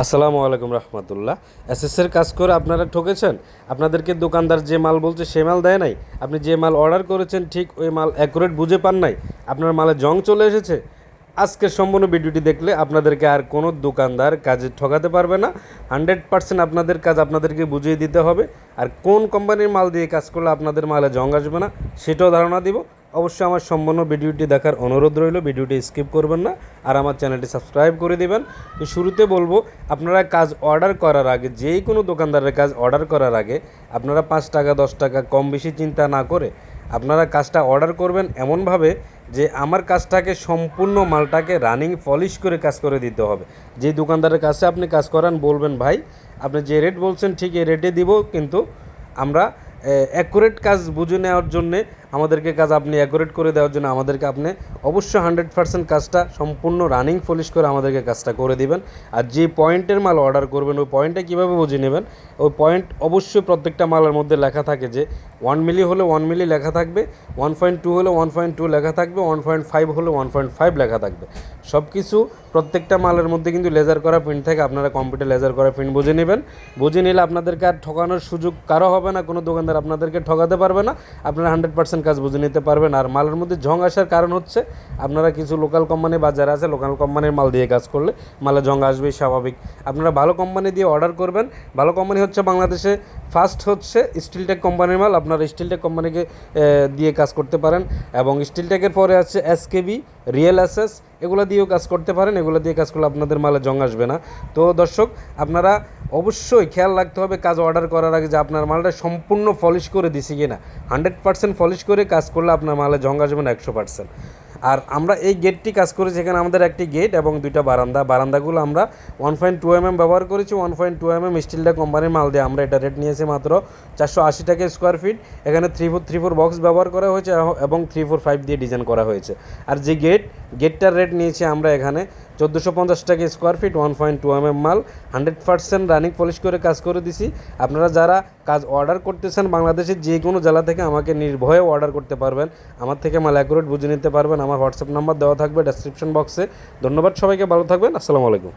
আসসালামু আলাইকুম রহমতুল্লাহ। এসএসের কাজ করে আপনারা ঠকেছেন? আপনাদেরকে দোকানদার যে মাল বলছে সে মাল দেয় নাই? আপনি যে মাল অর্ডার করেছেন, ঠিক ওই মাল অ্যাকুরেট বুঝে পান নাই? আপনার মালে জং চলে এসেছে? আজকের সম্পূর্ণ ভিডিওটি দেখলে আপনাদেরকে আর কোনো দোকানদার কাজে ঠকাতে পারবে না। হান্ড্রেড পার্সেন্ট আপনাদের কাজ আপনাদেরকে বুঝিয়ে দিতে হবে। আর কোন কোম্পানির মাল দিয়ে কাজ করলে আপনাদের মালে জং আসবে না, সেটাও ধারণা দিব। অবশ্যই আমার সম্পূর্ণ ভিডিওটি দেখার অনুরোধ রইল, ভিডিওটি স্কিপ করবেন না আর আমার চ্যানেলটি সাবস্ক্রাইব করে দিবেন। তো শুরুতে বলব, আপনারা কাজ অর্ডার করার আগে, যেই কোনো দোকানদারের কাজ অর্ডার করার আগে, আপনারা পাঁচ টাকা, দশ টাকা কম বেশি চিন্তা না করে আপনারা কাজটা অর্ডার করবেন এমনভাবে যে আমার কাজটাকে সম্পূর্ণ মালটাকে রানিং পলিশ করে কাজ করে দিতে হবে। যে দোকানদারের কাছে আপনি কাজ করান, বলবেন, ভাই, আপনি যে রেট বলছেন, ঠিক এই রেটে দিব, কিন্তু আমরা অ্যাকুরেট কাজ বুঝে নেওয়ার জন্যে আমাদেরকে কাজ আপনি অ্যাকুরেট করে দেওয়ার জন্য আমাদেরকে আপনি অবশ্যই হান্ড্রেড পার্সেন্ট কাজটা সম্পূর্ণ রানিং পলিশ করে আমাদেরকে কাজটা করে দিবেন। আর যে পয়েন্টের মাল অর্ডার করবেন, ওই পয়েন্টটা কীভাবে বুঝে নেবেন? ওই পয়েন্ট অবশ্যই প্রত্যেকটা মালের মধ্যে লেখা থাকে যে ওয়ান মিলি হলে ওয়ান মিলি লেখা থাকবে ওয়ান পয়েন্ট টু হলে ওয়ান পয়েন্ট টু লেখা থাকবে ওয়ান পয়েন্ট ফাইভ হলে ওয়ান পয়েন্ট ফাইভ লেখা থাকবে। সব কিছু প্রত্যেকটা মালের মধ্যে কিন্তু লেজার করা প্রিন্ট থাকে। আপনারা কম্পিউটার লেজার করা প্রিন্ট বুঝে নেবেন। বুঝে নিলে আপনাদেরকে আর ঠকানোর সুযোগ কারও হবে না। কোনো দোকানদার আপনাদেরকে ঠকাতে পারবে না। আপনারা হান্ড্রেড পার্সেন্ট কাজ বুঝে নিতে পারবেন। আর মালের মধ্যে ঝং আসার কারণ হচ্ছে, আপনারা কিছু লোকাল কোম্পানি বাজারে আছে লোকাল কোম্পানির মাল দিয়ে কাজ করলে মালে জং আসবেই স্বাভাবিক। আপনারা ভালো কোম্পানি দিয়ে অর্ডার করবেন। ভালো কোম্পানি হচ্ছে বাংলাদেশে ফার্স্ট হচ্ছে স্টিলটেক কোম্পানির মাল। আপনারা স্টিলটেক কোম্পানিকে দিয়ে কাজ করতে পারেন। এবং স্টিলটেকের পরে আছে এসকেবি রিয়েল অ্যাসেস এগুলো দিয়েও কাজ করতে পারেন। এগুলো দিয়ে কাজ করলে আপনাদের মালে জং আসবে না। তো দর্শক, আপনারা অবশ্যই খেয়াল রাখতে হবে কাজ অর্ডার করার আগে যে আপনার মালটা সম্পূর্ণ ফলিশ করে দিছি কিনা। হান্ড্রেড পার্সেন্ট ফলিশ করে কাজ করলে আপনার মালে জং আসবে না একশো পার্সেন্ট আর আমরা এই গেটটি কাজ করেছি এখানে আমাদের একটি গেট এবং দুইটা বারান্দা। বারান্দাগুলো আমরা one point two M M ব্যবহার করেছি one point two M M স্টিলটা কোম্পানির মাল দিয়ে আমরা এটা রেট নিয়েছি মাত্র চারশো আশি টাকা স্কোয়ার ফিট এখানে three four three four box ব্যবহার করা হয়েছে এবং থ্রি ফোর ফাইভ দিয়ে ডিজাইন করা হয়েছে। আর যে গেট গেটটার রেট নিয়েছি আমরা এখানে চোদ্দোশো পঞ্চাশ টাকা square feet one point two M M মাল হান্ড্রেড পার্সেন্ট রানিং পলিশ করে কাজ করে দিছি। আপনারা যারা কাজ অর্ডার করতেছেন বাংলাদেশের যে কোনো জেলা থেকে আমাকে নির্ভয়ে অর্ডার করতে পারবেন। আমার থেকে মাল অ্যাকুরেট বুঝে নিতে পারবেন। আমার হোয়াটসঅ্যাপ নাম্বার দেওয়া থাকবে ডেসক্রিপশন বক্সে ধন্যবাদ সবাইকে, ভালো থাকবেন। আসসালামু আলাইকুম।